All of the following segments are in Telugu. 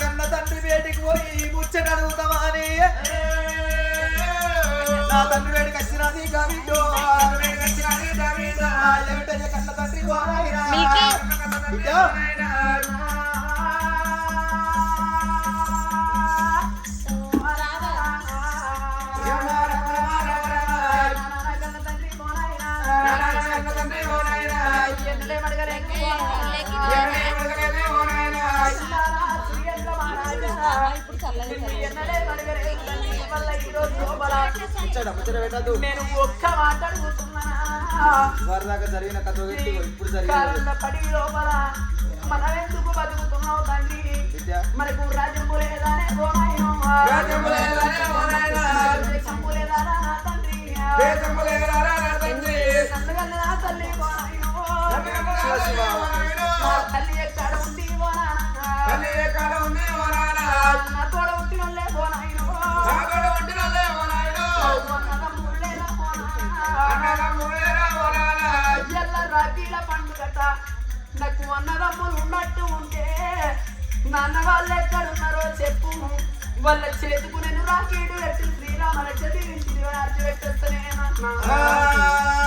కన్న తండ్రి వేటికి పోయి ముచ్చట అడుగుతామని నా తండ్రి వేడికి వచ్చినది గవిడో ఏమిటయ్య కన్న తండ్రి ముచ్చట ముచ్చట పెట్టద్దు. నేను ఒక్క మాట అడుగుతున్నానా వరదాకా జరిగిన కథ వ్యక్తి ఇప్పుడు జరిగిన కారున్న పడి లోపల మనమెందుకు బతుకుతున్నావు తండ్రి? మనకు రాజ్యము లేదానే పోనాయనో రాజ్యము లేదానే పోనాయనా. దేశము లేదానా నా తండ్రి? దేశము లేరారా నా తండ్రి. నన్నుగన్న నా తల్లి పోనాయనో నాకు అన్నదమ్ములు ఉన్నట్టు ఉంటే నాన్న వాళ్ళు ఎక్కడున్నారో చెప్పు. వాళ్ళ చేతుకు నేను రాకేడు ఎట్టు శ్రీరామ రక్ష తీరించింది అర్జు పెట్టేస్తేనే నా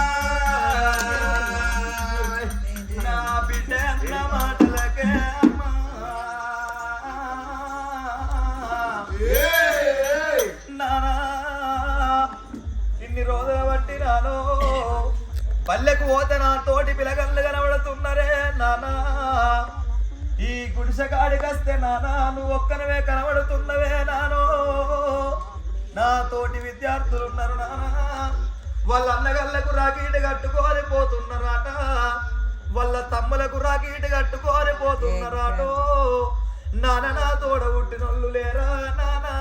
పల్లెకు పోతే నా తోటి పిలగళ్ళు కనబడుతున్నరే నానా. ఈ గుడిసె కాడికొస్తే నానా నువ్వు ఒక్కనవే కనబడుతున్నవే నానో. నా తోటి విద్యార్థులు ఉన్నారు నానా. వాళ్ళ అన్నగళ్ళకు రాకీటు కట్టుకొని పోతున్నారట. వాళ్ళ తమ్ములకు రాకీటు కట్టుకొని పోతున్నారటో. నాన్న నా తోడ పుట్టినోళ్ళు లేరా నానా.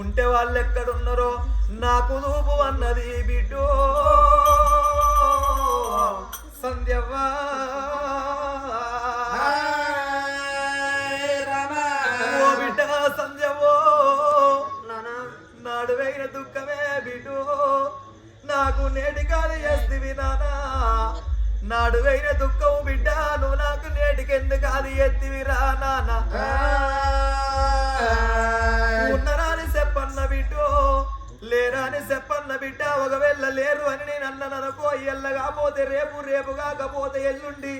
ఉంటే వాళ్ళు ఎక్కడున్నారో నాకు దూపు అన్నది బిడ్డో. సంధ్యవ్వా. సంధ్యవో నాడువైన దుఃఖమే బిడ్డో. నాకు నేటి కాదు ఎస్తివి నానా. నాడువైన దుఃఖము బిడ్డ నువ్వు నాకు నేటికెందుకు అది ఎత్తివిరా నానా. లేరాని చెప్పన్న బిడ్డ ఒకవేళ లేరు అని నేను అన్నననుకో ఎల్ల కాకపోతే రేపు రేపు కాకపోతే ఎల్లుండి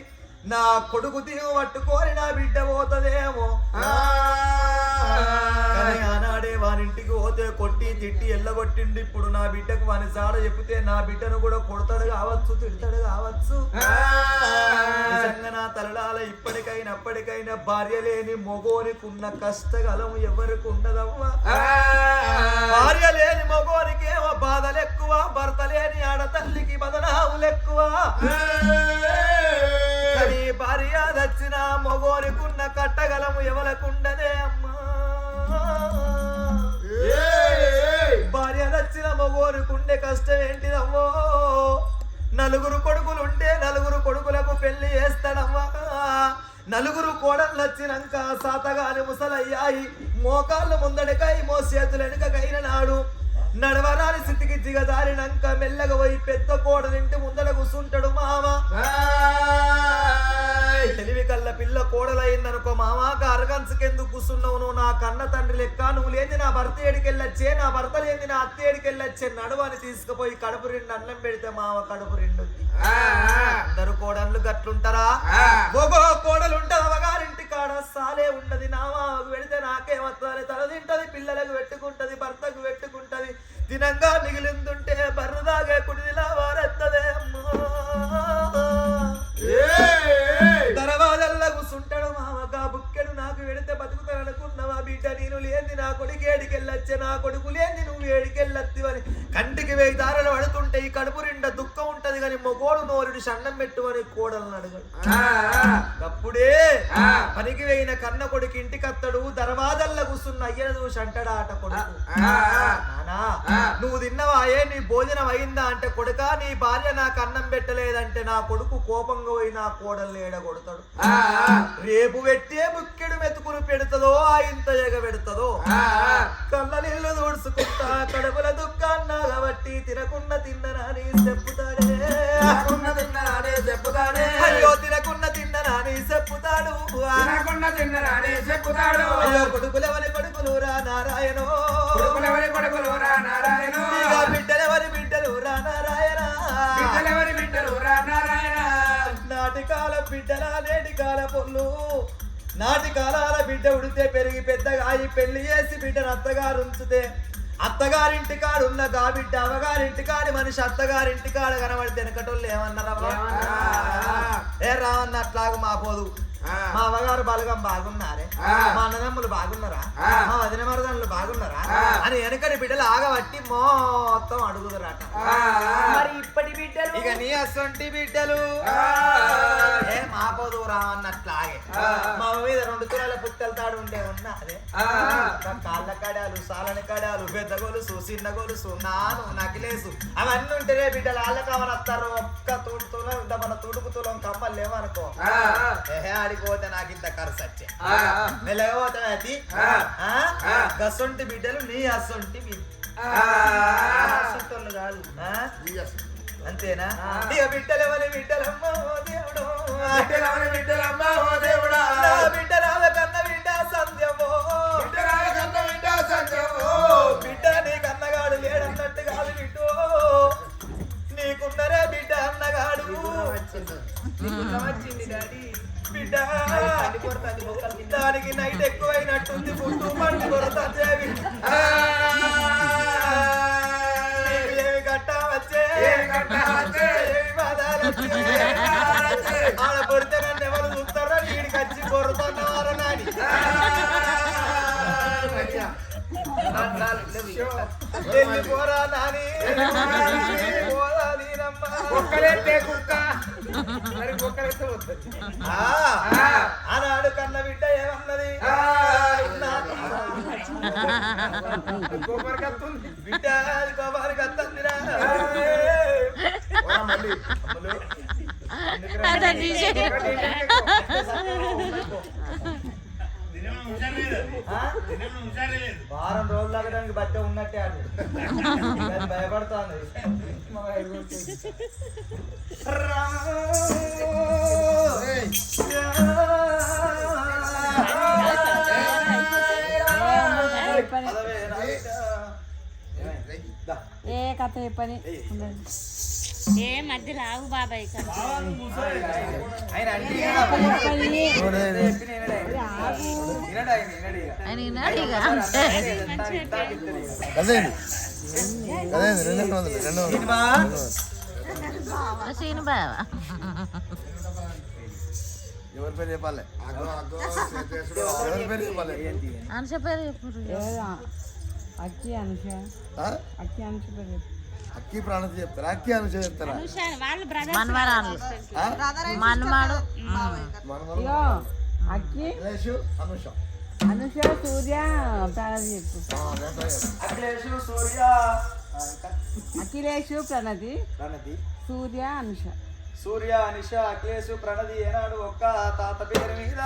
నా కొడుకు తీగు పట్టుకొని నా బిడ్డ పోతదేమో. వానింటికి పోతే కొట్టి తిట్టి ఎల్లగొట్టిండి. ఇప్పుడు నా బిడ్డకు వాని సాడ చెప్తే నా బిడ్డను కూడా కొడతాడు కావచ్చు తిడతాడు కావచ్చు. నా తలడాల ఇప్పటికైనా అప్పటికైనా భార్య లేని మొగోనికున్న కష్టగలం ఎవరికి ఉండదవ్వా? భార్య లేని మగోనికేమో బాధలు ఎక్కువ భర్త లేని ఆడతల్లికి బదనాములు ఎక్కువ భార్య దచ్చిన మగోనికున్న కట్టగలము ఎవలకుండదే అమ్మా. నలుగురు కోడళ్ళు వచ్చినాక సాతగాని ముసలయ్యాయి. మోకాళ్ళు ముందడికై మో చేతులు వెనుకకైన నాడు నడవరాని స్థితికి దిగదారినాక మెల్లగా పోయి పెద్ద కోడలింటి ముందడ కూసుంటాడు మామ. తెలివి కల్ల పిల్ల కోడలయ్యిందనుకో మామాక అరగంచుకెందుకు కూసున్నావు నువ్వు? నా కన్న తండ్రి లెక్క నువ్వు లేని నా భర్త ఏడికెళ్ళొచ్చే నా భర్త లేని నా అత్త ఏడికెళ్ళొచ్చే నడువని తీసుకుపోయి కడుపు రెండు అన్నం పెడితే మామ కడుపు రెండు అందరు కోడళ్ళు గట్లుంటారా. ఒగో కోడలు అవగారింటి కాడ సాలే ఉండదు నా మామకు పెడితే నాకే వస్తుంది తల తింటది పిల్లలకు పెట్టుకుంటది భర్తకు పెట్టుకుంటది. దినంగా మిగిలిందుంటే బర్రు దాగే కుడిదిలా వారెత్తదే అమ్మా. దరవాజల్లా కూసుంటాడు మామక బుక్కెడు నాకు వెడితే బతుకుతాననుకున్నావా బిడ్డ. నేను లేని నా కొడుకు ఏడికెళ్ళొచ్చే నా కొడుకు లేని నువ్వు ఏడికెళ్ళొత్తివని. కంటికి వేయి దారలు పడుతుంటే ఈ కడుపు నిండా కానీ మొగోడు నోరుడు షన్నం పెట్టువని కోడలను అడగడు అప్పుడే. పనికి వేయిన కన్న కొడుకు ఇంటికత్తడు దర్వాజల్లా కూసున్న అయ్యను చూసి అంటాడా ఆట కొడుకు. నానా ఆ. నువ్వు తిన్నవాయే నీ భోజనం అయిందా అంటే కొడుక నీ భార్య నాకు అన్నం పెట్టలేదంటే నా కొడుకు కోపంగా పోయి నా కోడల్ని ఏడగొడతాడు. రేపు పెట్టే బుక్కెడు మెతుకులు పెడతదో ఆ ఇంత ఎగ పెడతదో. కళ్ళ నీళ్ళు దూడ్చుకుంటా కడుపుల దుఃఖాన్న కాబట్టి తినకుండా తిన్ననాని చెప్పుతాడే. చెప్పుతానే అయ్యో తినకుండా తిన్ననాని చెప్పుతాడు. ఆ. చిన్ననాడే చెప్పుతాడు. అయ్యో కొడుకులెవరి కొడుకులురా నారాయణో. కొడుకులెవరి కొడుకులు రా నారాయణ. బిడ్డలెవరి బిడ్డలురా నారాయణ. బిడ్డలెవరి బిడ్డలు రా నారాయణ. నాటి కాల బిడ్డల నేటి కాల పొల్లు నాటి కాలాల బిడ్డ ఉడితే పెరిగి పెద్దగా అయి పెళ్ళి చేసి బిడ్డను అత్తగారు ఉంచితే అత్తగారింటి కాడు ఉన్న గా బిడ్డ అమ్మగారింటి కాడి మనిషి అత్తగారింటి కాడ కనబడితే వెనకటోళ్ళు ఏమన్నారమ్మా ఏ రావన్న అట్లాగు మా పోదు. ఆ. మా అమ్మగారు బలగం బాగున్నారే? ఆ. మా అన్నదమ్ములు బాగున్నారా? ఆ. మా వదిన మరదళ్ళు బాగున్నారా. అని వెనకటి బిడ్డలు ఆగబట్టి మొత్తం అడుగుదురట. మరి ఇప్పటి బిడ్డలు? ఇక నీ అసొంటి బిడ్డలు. ఏ మా పోదు రావన్నట్లాగే ఆ. మా మీద రెండు తులాల పుట్టల తాడు ఉండే ఉన్నా. అదే. కాళ్ళ కడాలు సాలని కడాలు పెద్ద గొలుసు చిన్న గొలుసు నాను నకిలేసు. అవన్నీ ఉంటేనే బిడ్డలు వాళ్ళ కావనత్తారు ఒక్క తూడు తులం ఇంత మన తుడుకు తులం కమ్మలు లేవనుకో. ఏహే ఆడిపోతే నాకు ఇంత ఖర్చు వచ్చే. మెల్లగపోతే అది. గసొంటి బిడ్డలు నీ అసొంటి బిడ్డ కాదు? అంతేనా? ఇక బిడ్డలు ఎవరి బిడ్డలమ్మ ఓ దేవుడు. బిడ్డలెవరి బిడ్డలమ్మ ఓ దేవుడా. నా బిడ్డ రాల కన్న బిడ్డ సంధ్యమో. బిడ్డరాల కన్న బిడ్డ సంజయో బిడ్డ నీ కన్నగాడు లేడన్నట్టు కాదు బిడ్డు. నీకున్నరే బిడ్డ అన్నగాడు. వచ్చింది. డాడీ. బిడ్డ దానికి నైట్ ఎక్కువైనట్టుంది పుట్టు పండు కొరతే ఆడ కొడితే నన్ను ఎవరు చూస్తారా నీడికి వచ్చి కొరుతున్నవారు నాని వెళ్ళిపోరా నాని వెళ్ళిపోరా నీనమ్మ. కుక్క మరి ఆ, ఆనాడు కన్న బిడ్డ ఏమన్నది ఆ. బిడ్డ అది కోపానికి మళ్ళీ వారం రోజులు లాగడానికి బట్ట ఉన్నట్టే అది. భయపడుతోంది. ఏ కథ చెప్పని. ఏ మధ్య రావు బాబాయ్ ఆయన అన్ని వినడా? చెప్పిన వినడా? వినడా ఆయన, వినడు ఇక. ఆయన విన్నాడు ఇక ఇదంతా ఇంతా గిత్తది ఇక. అదేండి అదేండి రెండు వందలు రెండు వందలు సినిమా సీను బావా ఎవరి పేరు చెప్పాలి ఎవరి పేరు చెప్పాలి అని చెప్పారు చెప్పు అక్కి అనుష ఆ? అక్కి అనుష పేరు అక్కి ప్రాణతి చెప్తారా? అక్కి అనుష చెప్తారా మనవరాలు ఇగో అక్కి. అనుష. అనుష సూర్య ప్రణతి చెప్పు. అఖిలేషు సూర్య. అఖిలేషు ప్రణతి. ప్రణతి. సూర్య అనుష. సూర్య అనిష అఖిలేషు ప్రణతి ఏనాడు ఒక్క తాత పేరు మీద.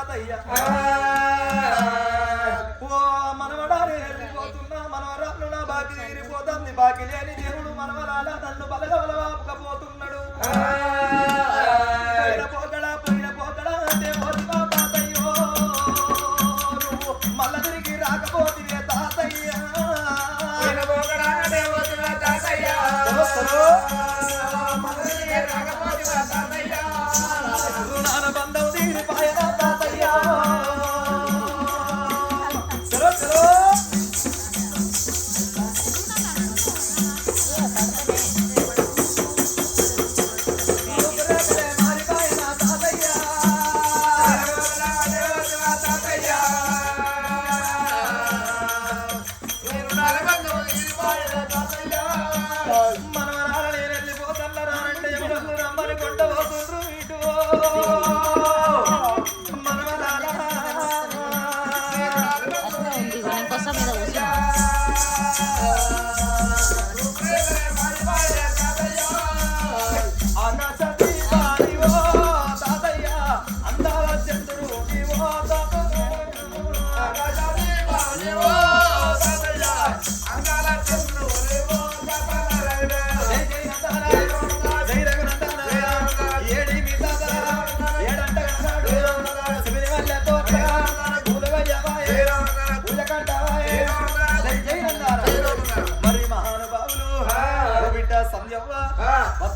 తాతయ్య ఓ మనవడాలి వెళ్ళిపోతున్నా మనవరాలు నా బాకి తీరిపోతుంది. బాకి లేని దేవుడు మనవరాల నన్ను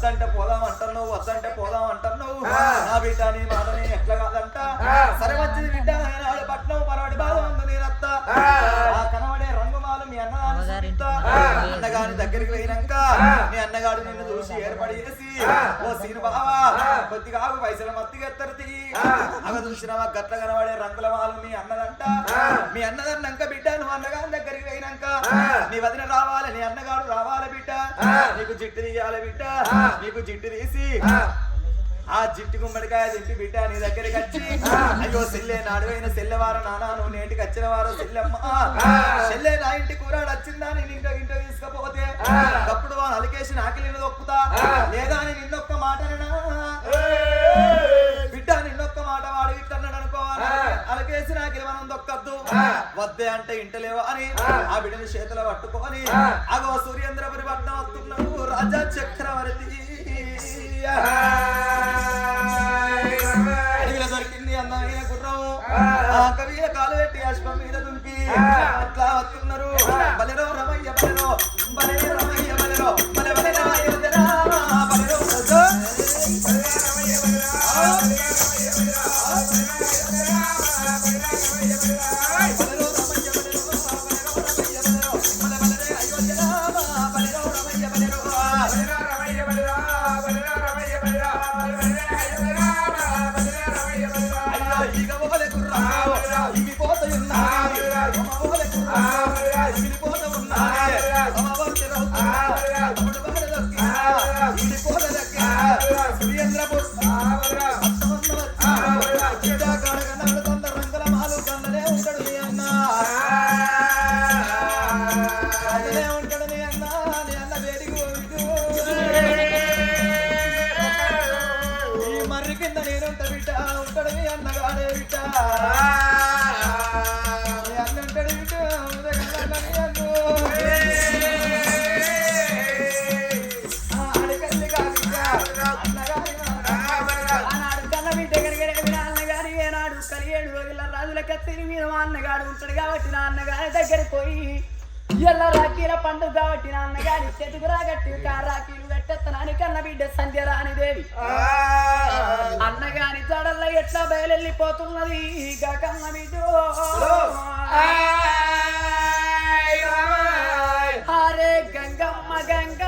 వద్దంటే పోదాం అంటున్నావు వద్దంటే పోదాం అంటున్నావు ఆ. నా బిడ్డ నీ మాటని ఎట్లా కాదంట. సరే వచ్చింది బిడ్డ నాడు పట్నం పరవడి బాధ ఉంది నేనత్త ఆ. కనబడే రంగుమాలు మీ అన్నగాని చూపిస్తా. ఆ. అన్నగాని దగ్గరికి పోయినాక. మీ అన్నగాడు నిన్ను చూసి ఏర్పడి చేసి ఆ. ఓ సీను బావా. కొద్దిగా పైసలు మత్తిగా ఎత్తరు తీ ఆ. అగ చూసినావా గట్ల కనబడే రంగుల మాలు మీ అన్నదంట. మీ అన్నదన్నాక బిడ్డ నువ్వు అన్నగాని దగ్గరికి పోయినాక. నీ వదిన రావాలి నీ అన్నగాడు రావాలి. నీకు జిట్టు తీయాలి బిడ్డ. నీకు జిట్టు తీసి ఆ. జిట్టు గుమ్మడికాయ దింపి బిడ్డ నీ దగ్గరికి వచ్చి. అయ్యో సెల్లే నాడువైన సెల్లెవారు నానా నువ్వు నేటికి వచ్చిన వారు సెల్లెమ్మ. సెల్లే నా ఇంటి కూరాడు వచ్చిందా నేను ఇంట్లో ఇంట్లో తీసుకపోతే. అప్పుడు వాళ్ళు అలికేసి నాకిలిని దొక్కుతా. లేదా అని నిన్నొక్క మాటనా వద్దే అంటే ఇంటలేవా అని ఆ. బిడ్డని చేతిలో పట్టుకొని. అగో సూర్యేంద్రపురి పట్నం వస్తున్నాడు రాజా చక్రవర్తి. దొరికింది అందమైన గుర్రం. ఆ. కవిల కాలు పెట్టి అశ్వం మీద దుంపి. అట్లా వస్తున్నారు. బలెరో రమయ్య బలెరో బలెరో రమయ్య. కత్తిరి మీద మా అన్నగాడు ఉంటాడు కాబట్టి నా అన్నగారి దగ్గరికి పోయి ఎల్ల రాకీల పండుగ కాబట్టి నా అన్నగారి చేతుకు రాగట్టి రాకీలు కట్టెత్తనాని కన్న బిడ్డ సంధ్య రాణిదేవి అన్నగాని తడల్ల ఎట్లా బయలెళ్ళిపోతున్నది? ఇక కన్న బిడ్డ. గంగమ్మ గంగమ్మ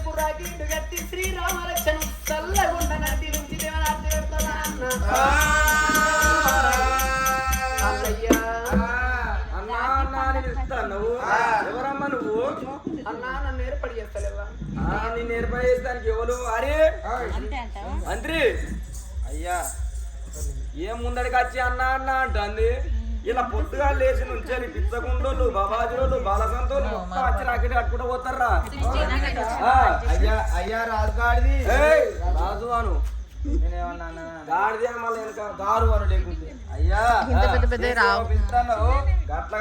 నీ చేతుకు రాకీడు గట్టి శ్రీరామలక్ష్మణం చల్లగుండ నది నుంచి దేవనార్థి పెడతానా ఎవరమ్మా నువ్వు? అన్నా నన్ను ఏర్పడి చేస్తలేవా? ఆ, నిన్ను ఏర్పాటు చేస్తానికి ఎవరు? అరే. మంత్రి. అయ్యా. ఏం ముందడికి వచ్చి అన్న అన్న అంటుంది? ఇలా పొద్దుగా లేచి నుంచి పిచ్చకుండోళ్ళు బాబాజీలు బాలసంతోళ్ళు వచ్చి రాకెట్ కట్టుకుంటూ పోతారా అయ్యా అయ్యా రాజుగాడిది. ఏయ్, రాజు అను? గాడిదే మళ్ళీ వెనక గారు అను లేకుంటే. అయ్యా గట్ల